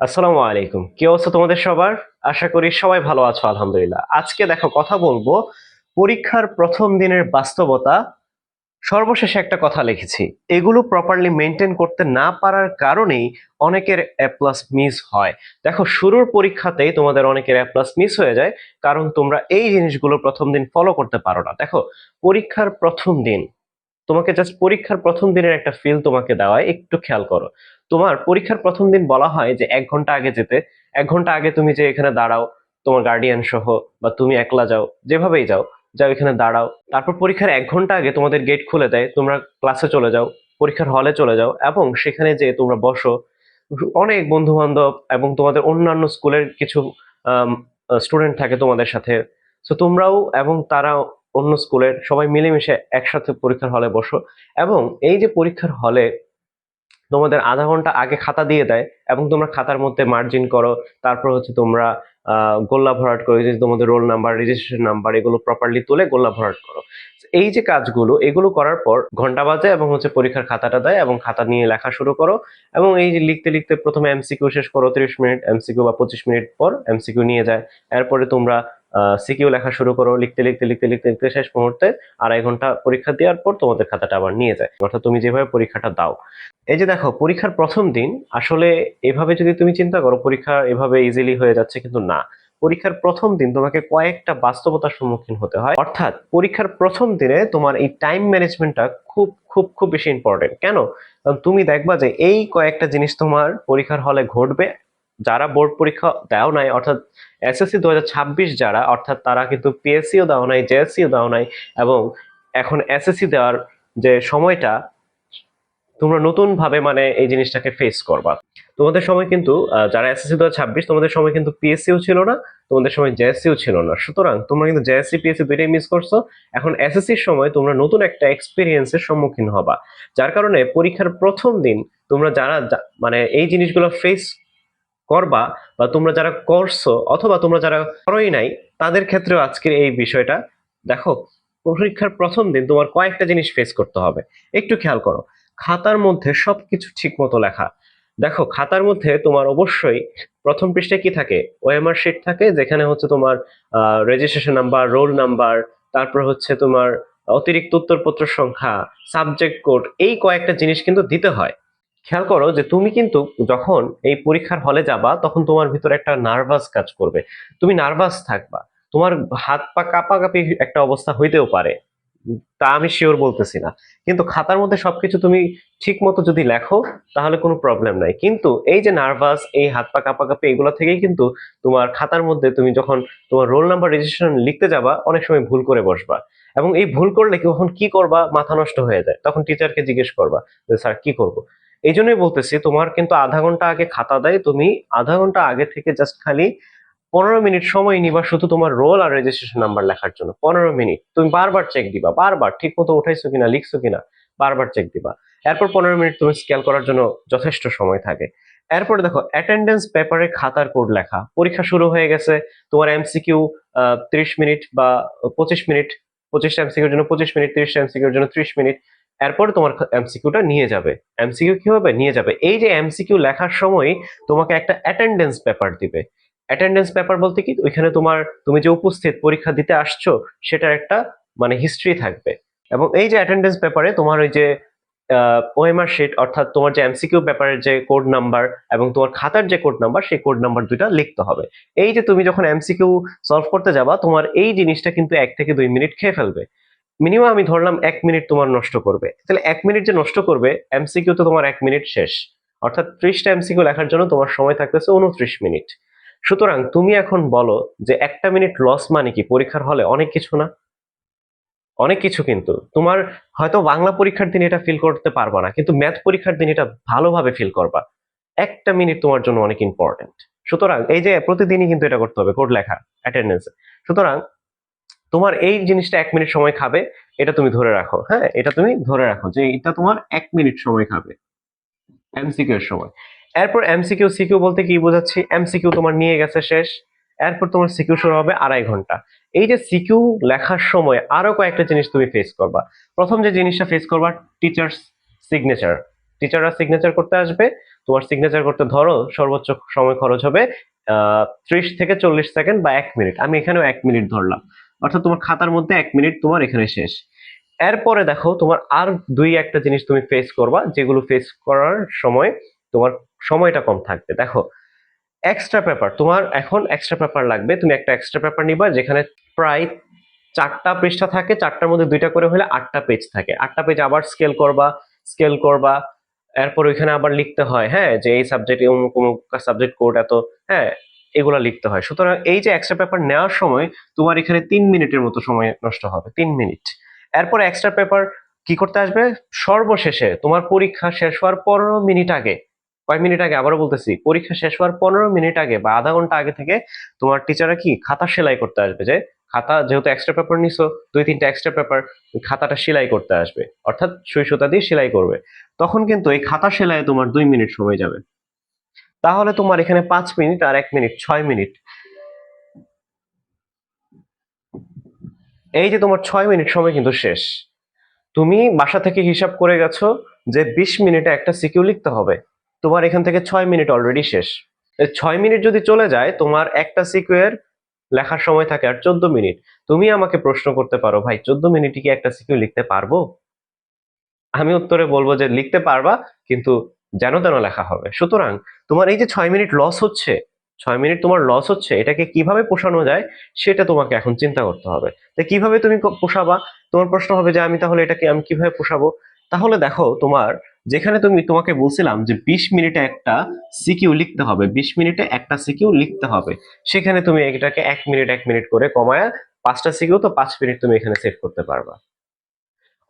আসসালামু আলাইকুম। কি অবস্থা তোমাদের সবার? আশা করি সবাই ভালো আছো, আলহামদুলিল্লাহ। আজকে দেখো, কথা বলব পরীক্ষার প্রথম দিনের বাস্তবতা। সর্বশেষে একটা কথা লিখেছি। এগুলো প্রপারলি মেনটেন করতে না পারার কারণেই অনেকের এ প্লাস মিস হয়। দেখো, শুরুর পরীক্ষাতেই তোমাদের অনেকের এ প্লাস মিস হয়ে যায়, কারণ তোমরা এই জিনিসগুলো প্রথম দিন ফলো করতে পারো না। দেখো, পরীক্ষার প্রথম দিন তোমাকে জাস্ট পরীক্ষার প্রথম দিনের একটা ফিল তোমাকে দেওয়ায়, একটু খেয়াল করো। তোমার পরীক্ষার প্রথম দিন বলা হয় যে, এক ঘণ্টা আগে যেতে, এক ঘণ্টা আগে তুমি যে এখানে দাঁড়াও, তোমার গার্ডিয়ান সহ বা তুমি একলা যাও, যেভাবেই যাও যাও এখানে দাঁড়াও। তারপর পরীক্ষার এক ঘণ্টা আগে তোমাদের গেট খুলে দেয়, তোমরা ক্লাসে চলে যাও, পরীক্ষার হলে চলে যাও এবং সেখানে যে তোমরা বসো। অনেক বন্ধু বান্ধব এবং তোমাদের অন্যান্য স্কুলের কিছু স্টুডেন্ট থাকে তোমাদের সাথে। তো তোমরাও এবং তারা অন্য স্কুলের সবাই মিলেমিশে একসাথে পরীক্ষার হলে বসো এবং এই যে পরীক্ষার হলে তোমাদের আধা ঘণ্টা আগে খাতা দিয়ে দেয় এবং তোমরা খাতার মধ্যে মার্জিন করো, তারপর হচ্ছে তোমরা গোল্লা ভরাট করো যে তোমাদের রোল নাম্বার রেজিস্ট্রেশন নাম্বার এগুলো প্রপারলি তুলে গোল্লা ভরাট করো। এই যে কাজগুলো, এগুলো করার পর ঘণ্টা বাজে এবং হচ্ছে পরীক্ষার খাতাটা দেয় এবং খাতা নিয়ে লেখা শুরু করো এবং এই যে লিখতে লিখতে প্রথমে এমসিকিউ শেষ করো, তিরিশ মিনিট এমসিকিউ বা পঁচিশ মিনিট পর এমসিকিউ নিয়ে যায়। এরপরে তোমরা সিকিউ লেখা শুরু করো, লিখতে লিখতে লিখতে লিখতে লিখতে শেষ মুহূর্তে আড়াই ঘণ্টা পরীক্ষা দেওয়ার পর তোমাদের খাতাটা আবার নিয়ে যায়। অর্থাৎ তুমি যেভাবে পরীক্ষাটা দাও। এই যে দেখো, পরীক্ষার প্রথম দিন আসলে এভাবে যদি তুমি চিন্তা করো, পরীক্ষা এভাবে ইজিলি হয়ে যাচ্ছে কিন্তু না। পরীক্ষার প্রথম দিন তোমাকে কয়েকটা বাস্তবতার সম্মুখীন হতে হয়। অর্থাৎ পরীক্ষার প্রথম দিনে তোমার এই টাইম ম্যানেজমেন্টটা খুব খুব খুব বেশি ইম্পর্টেন্ট কেন? তুমি দেখবা যে এই কয়েকটা জিনিস তোমার পরীক্ষার হলে ঘটবে যারা বোর্ড পরীক্ষা দেও নাই, অর্থাৎ এসএসসি দুহাজার ছাব্বিশ যারা, অর্থাৎ তারা কিন্তু পিএসসিও দেওয়া নাই, জেএসসিও দেওয়া নাই এবং এখন এসএসসি দেওয়ার যে সময়টা, তোমরা নতুনভাবে মানে এই জিনিসটাকে ফেস করবা। তোমাদের সময় কিন্তু যারা এসএসসি দু ছাব্বিশ, তোমাদের সময় কিন্তু পিএসসিও ছিল না, তোমাদের সময় জেএসসিও ছিল না। সুতরাং তোমরা কিন্তু জেএসসি, পিএসসি দুইটাই মিস করছ। এখন এসএসসির সময় তোমরা নতুন একটা এক্সপিরিয়েন্সের সম্মুখীন হবা। যার কারণে পরীক্ষার প্রথম দিন তোমরা যারা মানে এই জিনিসগুলো ফেস করবা বা তোমরা যারা করছ অথবা তোমরা যারা করোই নাই, তাদের ক্ষেত্রেও আজকের এই বিষয়টা, দেখো, পরীক্ষার প্রথম দিন তোমার কয়েকটা জিনিস ফেস করতে হবে। একটু খেয়াল করো, খাতার মধ্যে সবকিছু ঠিক মতো লেখা। দেখো, খাতার মধ্যে তোমার অবশ্যই প্রথম পৃষ্ঠায় কি থাকে? ওএমআর শিট থাকে, যেখানে হচ্ছে তোমার রেজিস্ট্রেশন নাম্বার রোল নাম্বার তারপর হচ্ছে তোমার অতিরিক্ত উত্তরপত্র সংখ্যা সাবজেক্ট কোড এই কয়েকটা জিনিস কিন্তু দিতে হয়। খেয়াল করো যে তুমি কিন্তু যখন এই পরীক্ষার হলে যাবা, তখন তোমার ভিতরে একটা নার্ভাস কাজ করবে। তুমি নার্ভাস থাকবা। তোমার হাত পা কাঁপাকাঁপি একটা অবস্থা হইতেও পারে। তা আমি শিওর বলতেছি না। কিন্তু খাতার মধ্যে সবকিছু তুমি ঠিক মতো যদি লেখো, তাহলে কোনো প্রবলেম নাই। কিন্তু এই যে নার্ভাস এই হাত পা কাঁপাকাঁপি, এগুলো থেকেই কিন্তু তোমার খাতার মধ্যে তুমি যখন তোমার রোল নাম্বার রেজিস্ট্রেশন লিখতে যাবা, অনেক সময় ভুল করে বসবা। এবং এই ভুল করলে কখন কি করবা, মাথা নষ্ট হয়ে যায়। তখন টিচারকে জিজ্ঞেস করবা যে, স্যার, কি করব? এই জন্যই বলতেছি, তোমার কিন্তু আধা ঘণ্টা আগে খাতা দেয়, তুমি আধা ঘণ্টা আগে থেকে জাস্ট খালি পনেরো মিনিট সময় নিবা শুধু তোমার রোল আর রেজিস্ট্রেশন নাম্বার লেখার জন্য। পনেরো মিনিট, তুমি বারবার চেক দিবা, বারবার ঠিক মতো উঠাইছো কিনা, লিখছো কিনা, বারবার চেক দিবা। এরপর পনেরো মিনিট তুমি স্কেল করার জন্য যথেষ্ট সময় থাকে। এরপরে দেখো অ্যাটেন্ডেন্স পেপারে খাতার কোড লেখা, পরীক্ষা শুরু হয়ে গেছে, তোমার এমসিকিউ ত্রিশ মিনিট বা পঁচিশ মিনিট, পঁচিশটা এমসিকিউর জন্য পঁচিশ মিনিট, ত্রিশটা এমসিকিউর জন্য ত্রিশ মিনিট এরপর তোমার এমসিকিউটা নিয়ে যাবে। এমসিকিউ কি হবে? নিয়ে যাবে। এই যে এমসিকিউ লেখার সময় তোমাকে একটা অ্যাটেন্ডেন্স পেপার দিবে। অ্যাটেন্ডেন্স পেপার বলতে কি? ওইখানে তোমার, তুমি যে উপস্থিত পরীক্ষা দিতে আসছো, সেটার একটা মানে হিস্ট্রি থাকবে। এবং এই যে অ্যাটেন্ডেন্স পেপারে তোমার ওই যে ওএমআর শিট অর্থাৎ তোমার যে এমসিকিউ পেপারের যে কোড নাম্বার এবং তোমার খাতার যে কোড নাম্বার সেই কোড নাম্বার দুইটা লিখতে হবে। এই যে তুমি যখন এমসিকিউ সলভ করতে যাবা, তোমার এই জিনিসটা কিন্তু এক থেকে দুই মিনিট খেয়ে ফেলবে। মিনিমাম আমি ধরলাম এক মিনিট তোমার নষ্ট করবে। তাহলে এক মিনিট যে নষ্ট করবে এমসিকিউ তো তোমার এক মিনিট শেষ। অর্থাৎ ত্রিশটা এমসিকিউ লেখার জন্য তোমার সময় থাকতেছে উনত্রিশ মিনিট সুতরাং তুমি এখন বলো যে একটা মিনিট লস মানে কি? পরীক্ষার হলে অনেক কিছু না? অনেক কিছু কিন্তু। তোমার হয়তো বাংলা পরীক্ষার দিন এটা ফিল করতে পারবা না, কিন্তু ম্যাথ পরীক্ষার দিন এটা ভালোভাবে ফিল করবা। একটা মিনিট তোমার জন্য অনেক ইম্পর্টেন্ট সুতরাং এই যে প্রতিদিনই কিন্তু এটা করতে হবে কোড লেখা অ্যাটেন্ডেন্স সুতরাং তোমার এই জিনিসটা এক মিনিট সময় খাবে, এটা তুমি ধরে রাখো। হ্যাঁ এটা তুমি ধরে রাখো যে এটা তোমার এক মিনিট সময় খাবে এমসিকিউ এর সময়। এরপর এমসিকিউ সিকিউ বলতে কি বোঝাচ্ছি? এমসিকিউ তোমার নিয়ে গেছে শেষ, এরপর তোমার সিকিউ শুরু হবে আড়াই ঘণ্টা। এই যে সিকিউ লেখার সময় আরও কয়েকটা জিনিস তুমি ফেস করবা। প্রথম যে জিনিসটা ফেস করবা টিচার সিগনেচার টিচাররা সিগনেচার করতে আসবে, তোমার সিগনেচার করতে ধরো সর্বোচ্চ সময় খরচ হবে ত্রিশ থেকে চল্লিশ সেকেন্ড বা এক মিনিট। আমি এখানেও এক মিনিট ধরলাম। অর্থাৎ তোমার খাতার মধ্যে এক মিনিট তোমার এখানে শেষ। এরপরে দেখো, তোমার আর দুই একটা জিনিস তুমি ফেস করবা, যেগুলো ফেস করার সময় তোমার সময়টা কম থাকবে। দেখো এক্সট্রা পেপার তোমার এখন এক্সট্রা পেপার লাগবে, তুমি একটা এক্সট্রা পেপার নিবা, যেখানে প্রায় চারটা পৃষ্ঠা থাকে, চারটার মধ্যে দুইটা করে হলে আটটা পেজ থাকে। আটটা পেজ আবার স্কেল করবা স্কেল করবা, এরপর ওইখানে আবার লিখতে হয় হ্যাঁ যে এই সাবজেক্ট অমুক অমুক সাবজেক্ট কোড এত হ্যাঁ এগুলা লিখতে হয়। সুতরাং এই যে এক্সট্রা পেপার নেওয়ার সময় তোমার এখানে তিন মিনিটের মতো সময় নষ্ট হবে, তিন মিনিট। এরপর এক্সট্রা পেপার কি করতে আসবে? সর্বশেষে তোমার পরীক্ষা শেষ হওয়ার পনেরো মিনিট আগে কয়েক মিনিট আগে? আবারও বলতেছি, পরীক্ষা শেষ হওয়ার পনেরো মিনিট আগে বা আধা ঘণ্টা আগে থেকে তোমার টিচাররা কি খাতা সেলাই করতে আসবে যে, খাতা যেহেতু এক্সট্রা পেপার নিছো, দুই তিনটা এক্সট্রা পেপার খাতাটা সেলাই করতে আসবে। অর্থাৎ সুই সুতা দিয়ে সেলাই করবে। তখন কিন্তু এই খাতা সেলাই তোমার দুই মিনিট সময় যাবে। তাহলে তোমার এখানে পাঁচ মিনিট আর এক মিনিট, ছয় মিনিট। এই যে তোমার ছয় মিনিট সময় কিন্তু শেষ। তুমি বাসা থেকে হিসাব করে গেছো যে বিশ মিনিটে একটা সিকিউ লিখতে হবে। তোমার এখান থেকে ছয় মিনিট অলরেডি শেষ। ছয় মিনিট যদি চলে যায়, তোমার একটা সিকিউয়ের লেখার সময় থাকে আর চোদ্দ মিনিট। তুমি আমাকে প্রশ্ন করতে পারো, ভাই, চোদ্দ মিনিটে কি একটা সিকিউ লিখতে পারব? আমি উত্তরে বলব যে লিখতে পারবা, কিন্তু যেন তেন লেখা হবে। সুতরাং তোমার এই যে ছয় মিনিট লস হচ্ছে, ছয় মিনিট তোমার লস হচ্ছে, এটাকে কীভাবে পোষানো যায় সেটা তোমাকে এখন চিন্তা করতে হবে। তো কীভাবে তুমি পোষাবা? তোমার প্রশ্ন হবে যে আমি তাহলে এটাকে আমি কীভাবে পোষাবো? তাহলে দেখো তোমার যেখানে তুমি, তোমাকে বলছিলাম যে বিশ মিনিটে একটা সিকিউ লিখতে হবে, বিশ মিনিটে একটা সিকিউ লিখতে হবে। সেখানে তুমি এটাকে এক মিনিট এক মিনিট করে কমায়া পাঁচটা সিকিউ তো পাঁচ মিনিট তুমি এখানে সেভ করতে পারবা।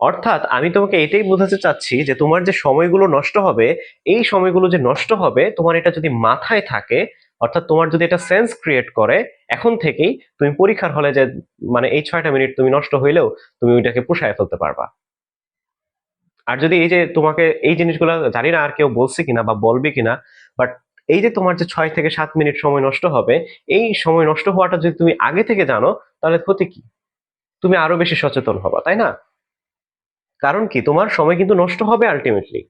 অর্থাৎ আমি তোমাকে এটাই বোঝাতে চাচ্ছি যে তোমার যে সময়গুলো নষ্ট হবে, এই সময়গুলো যে নষ্ট হবে, তোমার এটা যদি মাথায় থাকে, অর্থাৎ তোমার যদি এটা সেন্স ক্রিয়েট করে, এখন থেকেই তুমি পরীক্ষার হলে যে মানে এই ছয়টা মিনিট তুমি নষ্ট হইলেও তুমি ওইটাকে পুষায় ফেলতে পারবা। আর যদি এই যে তোমাকে এই জিনিসগুলো জানি না আর কেউ বলছে কিনা বা বলবে কিনা বাট এই যে তোমার যে ছয় থেকে সাত মিনিট সময় নষ্ট হবে, এই সময় নষ্ট হওয়াটা যদি তুমি আগে থেকে জানো, তাহলে ক্ষতি কি? তুমি আরও বেশি সচেতন হবা, তাই না? কারণ কি? তোমার সময় কিন্তু নষ্ট হবে আলটিমেটলি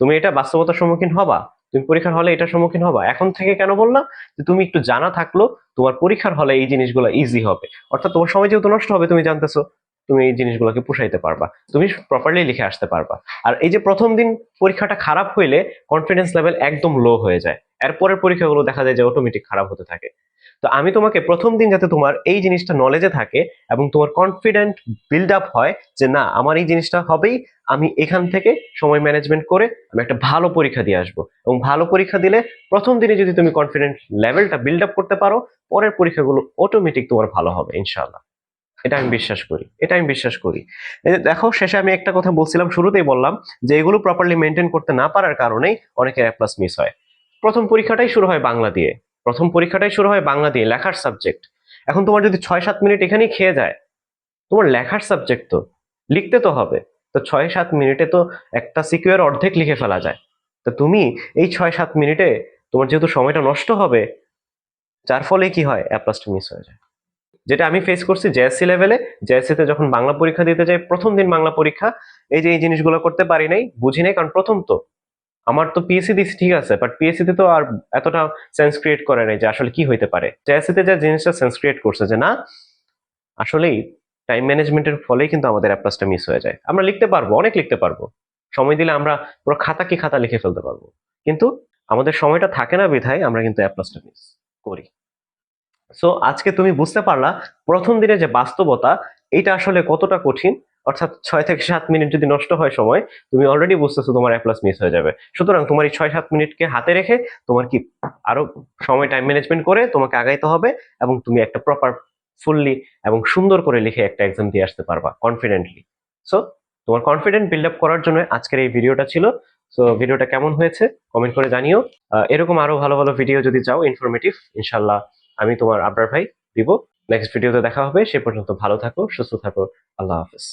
তুমি এটা বাস্তবতার সম্মুখীন হবা। তুমি পরীক্ষার হলে এটার সম্মুখীন হবা। এখন থেকে কেন বললাম? যে তুমি একটু জানা থাকল, তোমার পরীক্ষার হলে এই জিনিসগুলো ইজি হবে। অর্থাৎ তোমার সময় যেহেতু নষ্ট হবে, তুমি জানতেছো, তুমি এই জিনিসগুলোকে পুষাইতে পারবা। তুমি প্রপারলি লিখে আসতে পারবা। আর এই যে প্রথম দিন পরীক্ষাটা খারাপ হইলে কনফিডেন্স লেভেল একদম লো হয়ে যায়। এরপরের পরীক্ষাগুলো দেখা যায় যে অটোমেটিক খারাপ হতে থাকে। তো আমি তোমাকে প্রথম দিন যাতে তোমার এই জিনিসটা নলেজে থাকে এবং তোমার কনফিডেন্ট বিল্ড আপ হয় যে না, আমার এই জিনিসটা হবেই, আমি এখান থেকে সময় ম্যানেজমেন্ট করে আমি একটা ভালো পরীক্ষা দিয়ে আসব। এবং ভালো পরীক্ষা দিলে প্রথম দিনে যদি তুমি কনফিডেন্ট লেভেলটা বিল্ড আপ করতে পারো, পরের পরীক্ষাগুলো অটোমেটিক তোমার ভালো হবে, ইনশাআল্লাহ। এটা আমি বিশ্বাস করি, এটা আমি বিশ্বাস করি। দেখো, শেষে আমি একটা কথা বলছিলাম, শুরুতেই বললাম যে এগুলো প্রপারলি মেনটেন করতে না পারার কারণেই অনেকের অ্যাপ্লাস মিস হয়। প্রথম পরীক্ষাটাই শুরু হয় বাংলা দিয়ে। প্রথম পরীক্ষাটাই শুরু হয় বাংলা দিয়ে, লেখার সাবজেক্ট এখন তোমার যদি ছয় সাত মিনিট এখানেই খেয়ে যায়, তোমার লেখার সাবজেক্ট তো, লিখতে তো হবে। তো ছয় সাত মিনিটে তো একটা সিকিউর অর্ধেক লিখে ফেলা যায়। তো তুমি এই ছয় সাত মিনিটে তোমার যেহেতু সময়টা নষ্ট হবে, যার ফলে কি হয় অ্যাপ্লাসটা মিস হয়ে যায়। যেটা আমি ফেস করছি জেএসসি লেভেলে জেএসসি তে যখন বাংলা পরীক্ষা দিতে যাই, প্রথম দিন বাংলা পরীক্ষা, এই যে এই জিনিসগুলো করতে পারি নাই, বুঝি নাই, কারণ প্রথম তো। আমার তো পিএসসি দিস ঠিক আছে বাট পিএসসি তে তো আর এতটা সেন্স ক্রিয়েট করে নাই যে আসলে কি হইতে পারে। তে যে জিনিসটা সেন্স ক্রিয়েট করছে যে না, আসলেই টাইম ম্যানেজমেন্টের ফলেই কিন্তু আমাদের অ্যাপ্লাসটা মিস হয়ে যায়। আমরা লিখতে পারব, অনেক লিখতে পারব। সময় দিলে আমরা পুরো খাতা কি খাতা লিখে ফেলতে পারব। কিন্তু আমাদের সময়টা থাকে না বিধায় আমরা কিন্তু অ্যাপ্লাসটা মিস করি। সো আজকে তুমি বুঝতে পারলা প্রথম দিনে যে বাস্তবতা, এটা আসলে কতটা কঠিন অর্থাৎ ছয় থেকে সাত মিনিট যদি নষ্ট হয় সময়, তুমি অলরেডি বুঝতেছো তোমার এক প্লাস মিস হয়ে যাবে। সুতরাং তোমার এই ছয় সাত মিনিটকে হাতে রেখে তোমার কি আরও সময় টাইম ম্যানেজমেন্ট করে তোমাকে আগাইতে হবে এবং তুমি একটা প্রপার ফুললি এবং সুন্দর করে লিখে একটা এক্সাম দিয়ে আসতে পারবা কনফিডেন্টলি সো তোমার কনফিডেন্ট বিল্ড আপ করার জন্য আজকের এই ভিডিওটা ছিল। সো ভিডিওটা কেমন হয়েছে কমেন্ট করে জানিও। এরকম আরও ভালো ভালো ভিডিও যদি চাও ইনফরমেটিভ ইনশাল্লাহ আমি তোমার আবরার ভাই দিব। নেক্সট ভিডিওতে দেখা হবে, সে পর্যন্ত ভালো থাকো, সুস্থ থাকো, আল্লাহ হাফেজ।